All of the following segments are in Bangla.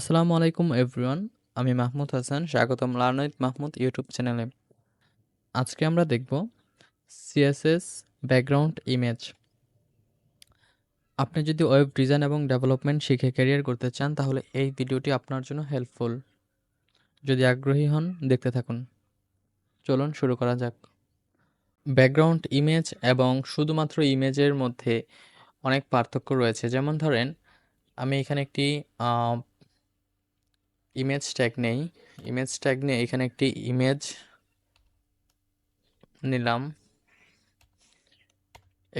আসসালামু আলাইকুম এভরিওয়ান আমি মাহমুদ হাসান, স্বাগতম লার্নাইট মাহমুদ ইউটিউব চ্যানেলে। আজকে আমরা দেখব সিএসএস ব্যাকগ্রাউন্ড ইমেজ আপনি যদি ওয়েব ডিজাইন এবং ডেভেলপমেন্ট শিখে ক্যারিয়ার করতে চান, তাহলে এই ভিডিওটি আপনার জন্য হেল্পফুল যদি আগ্রহী হন, দেখতে থাকুন। চলুন শুরু করা যাক। ব্যাকগ্রাউন্ড ইমেজ এবং শুধুমাত্র ইমেজের মধ্যে অনেক পার্থক্য রয়েছে। যেমন ধরেন, আমি এখানে একটি ইমেজ ট্যাগ নেই। ইমেজ ট্যাগ নিয়ে এখানে একটি ইমেজ নিলাম।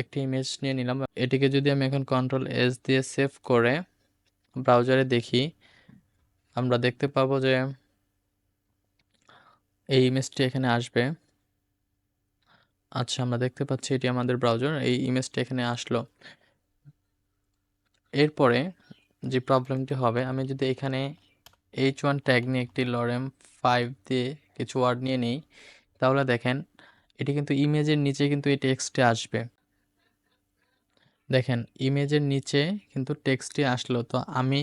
একটি ইমেজ নিয়ে নিলাম। এটিকে যদি আমি এখন কন্ট্রোল এস দিয়ে সেভ করে ব্রাউজারে দেখি, আমরা দেখতে পাবো যে এই ইমেজটি এখানে আসবে। আচ্ছা আমরা দেখতে পাচ্ছি এটি আমাদের ব্রাউজার এই ইমেজটি এখানে আসলো। এরপরে যে প্রবলেমটি হবে, আমি যদি এখানে এইচ ওয়ান ট্যাগ নিয়ে একটি লরেম ফাইভ দিয়ে কিছু ওয়ার্ড নিয়ে নেই। তাহলে দেখেন, এটি কিন্তু ইমেজের নিচে কিন্তু এই টেক্সটে আসবে। দেখেন ইমেজের নিচে কিন্তু টেক্সটটি আসলো। তো আমি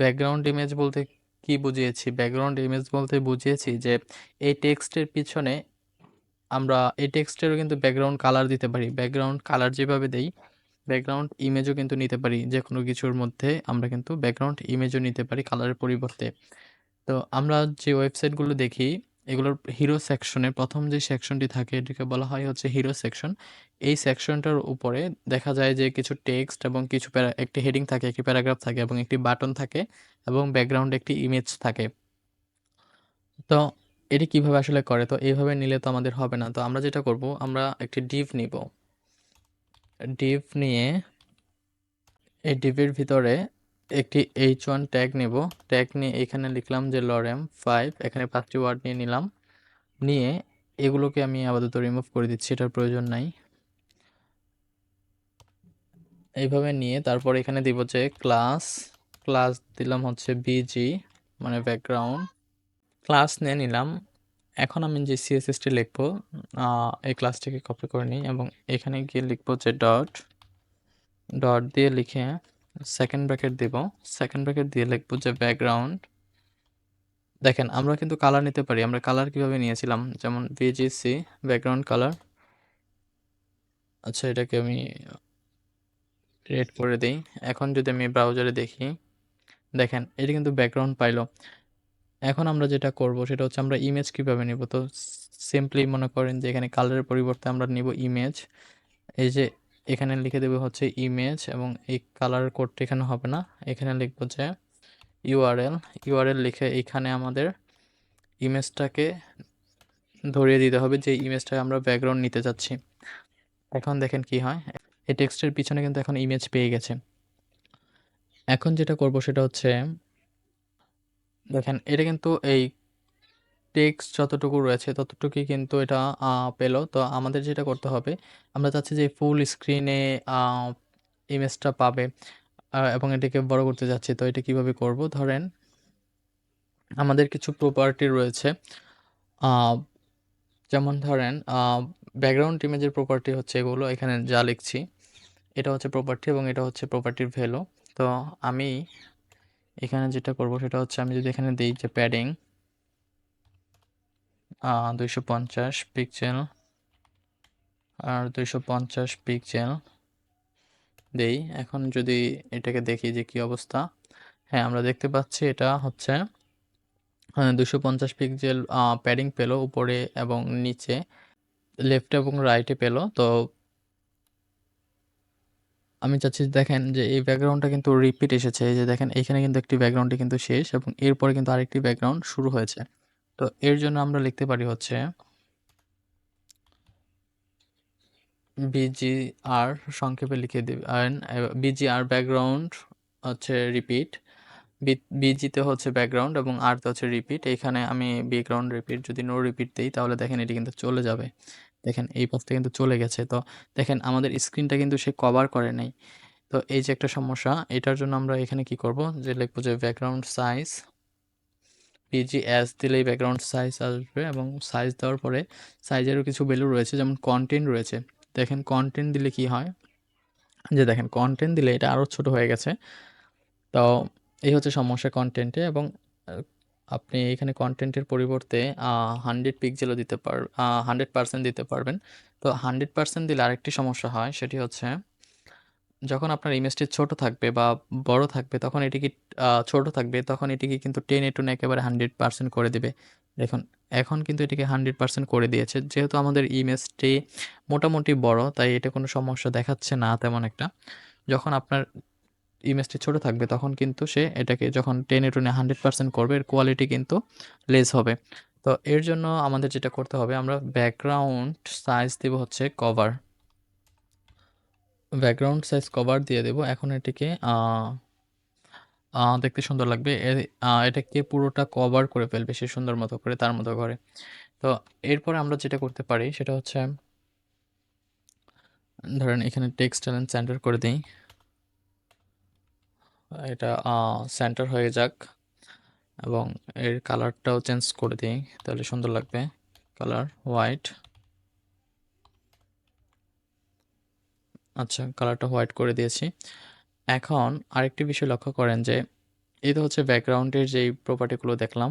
ব্যাকগ্রাউন্ড ইমেজ বলতে কি বুঝিয়েছি? ব্যাকগ্রাউন্ড ইমেজ বলতে বুঝিয়েছি যে, এই টেক্সটের পিছনে আমরা, এই টেক্সটেরও কিন্তু ব্যাকগ্রাউন্ড কালার দিতে পারি। ব্যাকগ্রাউন্ড কালার যেভাবে দেই ব্যাকগ্রাউন্ড ইমেজও কিন্তু নিতে পারি যে কোনো কিছুর মধ্যে আমরা কিন্তু ব্যাকগ্রাউন্ড ইমেজও নিতে পারি কালারের পরিবর্তে। তো আমরা যে ওয়েবসাইটগুলো দেখি, এগুলোর হিরো সেকশনে প্রথম যে সেকশনটি থাকে, এটিকে বলা হয় হচ্ছে হিরো সেকশন এই সেকশনটার উপরে দেখা যায় যে কিছু টেক্সট এবং কিছু প্যারা একটি হেডিং থাকে, একটি প্যারাগ্রাফ থাকে এবং একটি বাটন থাকে এবং ব্যাকগ্রাউন্ডে একটি ইমেজ থাকে। তো এটি কীভাবে আসলে করে? তো এইভাবে নিলে তো আমাদের হবে না। তো আমরা যেটা করব, আমরা একটি ডিভ নিব। ডিভ নিয়ে এই ডিভের ভিতরে একটি এইচ ওয়ান ট্যাগ নেব। ট্যাগ নিয়ে এখানে লিখলাম যে লরেম ফাইভ এখানে পাঁচটি ওয়ার্ড নিয়ে নিলাম। নিয়ে এগুলোকে আমি আপাতত রিমুভ করে দিচ্ছি, এটার প্রয়োজন নাই। এইভাবে নিয়ে তারপর এখানে দিব যে ক্লাস ক্লাস দিলাম হচ্ছে বিজি মানে ব্যাকগ্রাউন্ড ক্লাস নিয়ে নিলাম। এখন আমি যে সিএসএসটি লিখব এই ক্লাসটিকে কপি করে নিই এবং এখানে গিয়ে লিখব যে ডট ডট দিয়ে লিখে সেকেন্ড ব্র্যাকেট দিব। সেকেন্ড ব্র্যাকেট দিয়ে লিখব যে ব্যাকগ্রাউন্ড দেখেন, আমরা কিন্তু কালার নিতে পারি। আমরা কালার কীভাবে নিয়েছিলাম? যেমন বিজিসি ব্যাকগ্রাউন্ড কালার আচ্ছা এটাকে আমি রেড করে দিই। এখন যদি আমি ব্রাউজারে দেখি, দেখেন, এটা কিন্তু ব্যাকগ্রাউন্ড পাইলো। এখন আমরা যেটা করব সেটা হচ্ছে আমরা ইমেজ কীভাবে নিব? তো সিম্পলি মনে করেন যে এখানে কালারের পরিবর্তে আমরা নিব ইমেজ এই যে এখানে লিখে দেবো হচ্ছে ইমেজ এবং এই কালার কোডটা এখানে হবে না। এখানে লিখব যে ইউআরএল ইউআরএল লিখে এখানে আমাদের ইমেজটাকে ধরিয়ে দিতে হবে যে ইমেজটাকে আমরা ব্যাকগ্রাউন্ড নিতে চাচ্ছি। এখন দেখেন কি হয়। এই টেক্সটের পিছনে কিন্তু এখন ইমেজ পেয়ে গেছে। এখন যেটা করব সেটা হচ্ছে দেখেন, এটা কিন্তু এই টেক্সট যতটুকু রয়েছে, ততটুকুই কিন্তু এটা পেল। তো আমাদের যেটা করতে হবে, আমরা চাচ্ছি যে ফুল স্ক্রিনে ইমেজটা পাবে এবং এটাকে বড় করতে যাচ্ছি। তো এটা কীভাবে করব? ধরেন, আমাদের কিছু প্রপার্টি রয়েছে যেমন ধরেন ব্যাকগ্রাউন্ড ইমেজের প্রপার্টি হচ্ছে এগুলো, এখানে যা লিখছি, এটা হচ্ছে প্রপার্টি এবং এটা হচ্ছে প্রপার্টির ভ্যালু তো আমি এখানে যেটা করব সেটা হচ্ছে আমি যদি এখানে দিই যে প্যাডিং দুইশো পঞ্চাশ আর দুইশো পঞ্চাশ দেই। এখন যদি এটাকে দেখি যে কি অবস্থা হ্যাঁ আমরা দেখতে পাচ্ছি এটা হচ্ছে দুশো পঞ্চাশ পিক্সেল প্যাডিং পেল উপরে এবং নিচে লেফট এবং রাইটে পেল। তো আমি চাচ্ছি দেখেন যে এই ব্যাকগ্রাউন্ডটা কিন্তু রিপিট এসেছে। এই যে দেখেন, এইখানে কিন্তু একটি ব্যাকগ্রাউন্ডটি কিন্তু শেষ এবং এরপরে কিন্তু আরেকটি ব্যাকগ্রাউন্ড শুরু হয়েছে। তো এর জন্য আমরা লিখতে পারি হচ্ছে বিজিআর সংক্ষেপে লিখে দেবেন বিজিআর ব্যাকগ্রাউন্ড হচ্ছে রিপিট বিজিতে হচ্ছে ব্যাকগ্রাউন্ড এবং আরতে হচ্ছে রিপিট এখানে আমি ব্যাকগ্রাউন্ড রিপিট যদি নো রিপিট দিই, তাহলে দেখেন এটি কিন্তু চলে যাবে। দেখেন এই পথটা কিন্তু চলে গেছে। তো দেখেন আমাদের স্ক্রিনটা কিন্তু সে কভার করে নাই। তো এই যে একটা সমস্যা, এটার জন্য আমরা এখানে কি করব? যে লিখব যে ব্যাকগ্রাউন্ড সাইজ পিজি এস দিলেই ব্যাকগ্রাউন্ড সাইজ আসবে এবং সাইজ দেওয়ার পরে সাইজেরও কিছু ভ্যালু রয়েছে, যেমন কন্টেন্ট রয়েছে। দেখেন কন্টেন্ট দিলে কি হয়? যে দেখেন কন্টেন্ট দিলে এটা আরও ছোট হয়ে গেছে। তো এই হচ্ছে সমস্যা কন্টেন্টে এবং আপনি এখানে কন্টেন্টের পরিবর্তে হান্ড্রেড পিক্সেলও দিতে পার হান্ড্রেড পার্সেন্ট দিতে পারবেন। তো হান্ড্রেড পার্সেন্ট দিলে আরেকটি সমস্যা হয়, সেটি হচ্ছে, যখন আপনার ইমেজটি ছোট থাকবে বা বড় থাকবে, তখন এটিকে ছোট থাকবে, তখন এটিকে কিন্তু টেন টেনে টুনে একেবারে হান্ড্রেড পার্সেন্ট করে দেবে। দেখুন, এখন কিন্তু এটিকে হান্ড্রেড পার্সেন্ট করে দিয়েছে। যেহেতু আমাদের ইমেজটি মোটামুটি বড়, তাই এটা কোনো সমস্যা দেখাচ্ছে না তেমন একটা। যখন আপনার ইমেজটি ছোট থাকবে, তখন কিন্তু সে এটাকে যখন টেনে টুনে হান্ড্রেড পার্সেন্ট করবে, এর কোয়ালিটি কিন্তু লেস হবে। তো এর জন্য আমাদের যেটা করতে হবে, আমরা ব্যাকগ্রাউন্ড সাইজ দেব হচ্ছে কভার ব্যাকগ্রাউন্ড সাইজ কভার দিয়ে দেব, এখন এটিকে দেখতে সুন্দর লাগবে। এটাকে পুরোটা কভার করে ফেলবে সে সুন্দর মতো করে, তার মতো করে। তো এরপরে আমরা যেটা করতে পারি, সেটা হচ্ছে, ধরেন এখানে টেক্সট এলাইন সেন্টার করে দিই। এটা সেন্টার হয়ে যাক এবং এর কালারটাও চেঞ্জ করে দিই, তাহলে সুন্দর লাগবে। কালার হোয়াইট আচ্ছা কালারটা হোয়াইট করে দিয়েছি। এখন আরেকটি বিষয় লক্ষ্য করেন যে তো হচ্ছে ব্যাকগ্রাউন্ডের যেই প্রপার্টিগুলো দেখলাম।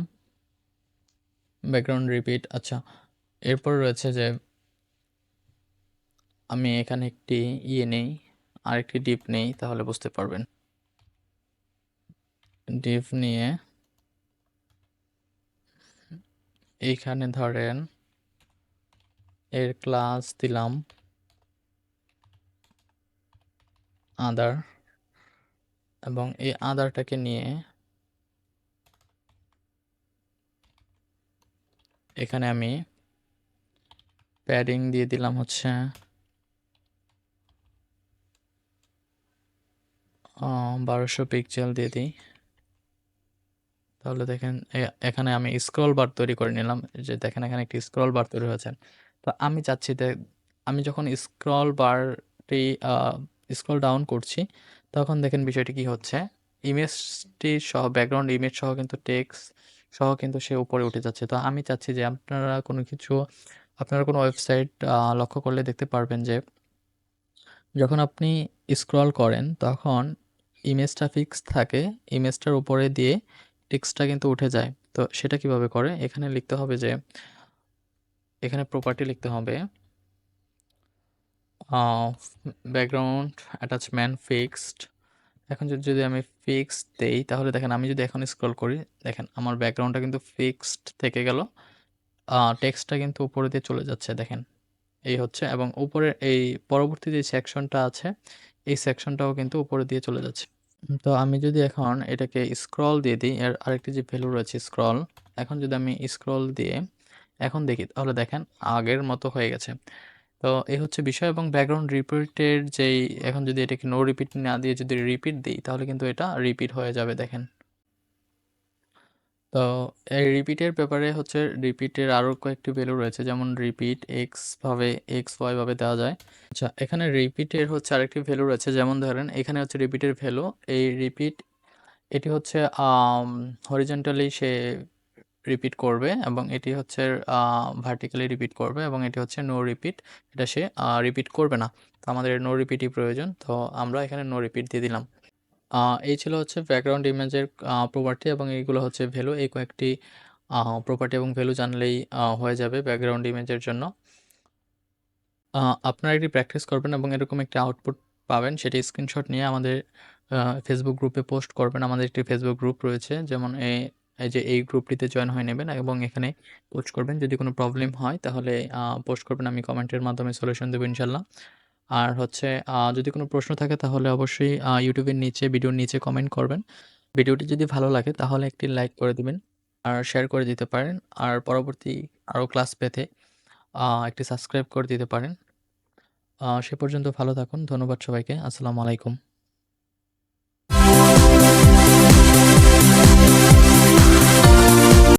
ব্যাকগ্রাউন্ড রিপিট আচ্ছা। এরপর রয়েছে যে, আমি এখানে একটি ইয়ে নেই, আরেকটি ডিপ নেই, তাহলে বুঝতে পারবেন। ডিপ নিয়ে এইখানে ধরেন এর ক্লাস দিলাম। আদার এবং এই আদারটাকে নিয়ে এখানে আমি প্যাডিং দিয়ে দিলাম হচ্ছে বারোশো পিক্সেল দিয়ে দিই। তাহলে দেখেন এখানে আমি স্ক্রল বার তৈরি করে নিলাম। যে দেখেন, এখানে একটি স্ক্রল বার তৈরি হয়েছে। তো আমি চাচ্ছি আমি যখন স্ক্রল বারটি স্ক্রল ডাউন করছি, তখন দেখেন বিষয়টি কি হচ্ছে? ইমেজটি সহ ব্যাকগ্রাউন্ড ইমেজ সহ কিন্তু টেক্সট সহ কিন্তু সে উপরে উঠে যাচ্ছে। তো আমি চাচ্ছি যে, আপনারা কোনো কিছু, আপনারা কোনো ওয়েবসাইট লক্ষ্য করলে দেখতে পারবেন যে, যখন আপনি স্ক্রল করেন, তখন ইমেজটা ফিক্স থাকে। ইমেজটার উপরে দিয়ে টেক্সটটা কিন্তু উঠে যায়। তো সেটা কীভাবে করে? এখানে লিখতে হবে যে, এখানে প্রপার্টি লিখতে হবে ব্যাকগ্রাউন্ড অ্যাটাচমেন্ট ফিক্সড এখন যদি আমি ফিক্সড দেই, তাহলে দেখেন, আমি যদি এখন স্ক্রল করি, দেখেন, আমার ব্যাকগ্রাউন্ডটা কিন্তু ফিক্সড থেকে গেল টেক্সটটা কিন্তু উপরে দিয়ে চলে যাচ্ছে, দেখেন। এই হচ্ছে, এবং উপরে এই পরবর্তী যে সেকশনটা আছে, এই সেকশনটাও কিন্তু উপরে দিয়ে চলে যাচ্ছে। তো আমি যদি এখন এটাকে স্ক্রল দিয়ে দিই, এর আরেকটি যে ভ্যালু রয়েছে স্ক্রল এখন যদি আমি স্ক্রল দিয়ে এখন দেখি, তাহলে দেখেন আগের মতো হয়ে গেছে। তো এই হচ্ছে বিষয় এবং ব্যাকগ্রাউন্ড রিপিটের যেই, এখন যদি এটাকে নো রিপিট না দিয়ে যদি রিপিট দিই, তাহলে কিন্তু এটা রিপিট হয়ে যাবে, দেখেন। তো, এই রিপিটের ব্যাপারে হচ্ছে রিপিটের আরও কয়েকটি ভ্যালু রয়েছে, যেমন রিপিট এক্স ভাবে এক্স ওয়াই ভাবে দেওয়া যায়। আচ্ছা এখানে রিপিটের হচ্ছে আরেকটি ভ্যালু রয়েছে, যেমন ধরেন এখানে হচ্ছে রিপিটের ভ্যালু এই রিপিট এটি হচ্ছে হরিজেন্টালি সে রিপিট করবে এবং এটি হচ্ছে ভার্টিক্যালি রিপিট করবে এবং এটি হচ্ছে নো রিপিট এটা সে রিপিট করবে না। তো আমাদের নো রিপিটই প্রয়োজন, তো আমরা এখানে নো রিপিট দিয়ে দিলাম। এই ছিল হচ্ছে ব্যাকগ্রাউন্ড ইমেজের প্রপার্টি এবং এইগুলো হচ্ছে ভ্যালু এই কয়েকটি প্রপার্টি এবং ভ্যালু জানলেই হয়ে যাবে ব্যাকগ্রাউন্ড ইমেজের জন্য। আপনারা এটি প্র্যাকটিস করবেন এবং এরকম একটি আউটপুট পাবেন, সেটি স্ক্রিনশট নিয়ে আমাদের ফেসবুক গ্রুপে পোস্ট করবেন। আমাদের একটি ফেসবুক গ্রুপ রয়েছে, যেমন এই এই যে এই গ্রুপটিতে জয়েন হয়ে নেবেন এবং এখানে পোস্ট করবেন। যদি কোনো প্রবলেম হয় তাহলে পোস্ট করবেন, আমি কমেন্টের মাধ্যমে সলিউশন দেবো ইনশাল্লাহ। আর হচ্ছে যদি কোনো প্রশ্ন থাকে তাহলে অবশ্যই ইউটিউবের নিচে, ভিডিওর নিচে কমেন্ট করবেন। ভিডিওটি যদি ভালো লাগে তাহলে একটি লাইক করে দিবেন আর শেয়ার করে দিতে পারেন। আর পরবর্তী আরও ক্লাস পেতে একটি সাবস্ক্রাইব করে দিতে পারেন। সে পর্যন্ত ভালো থাকুন। ধন্যবাদ সবাইকে। আসসালামু আলাইকুম।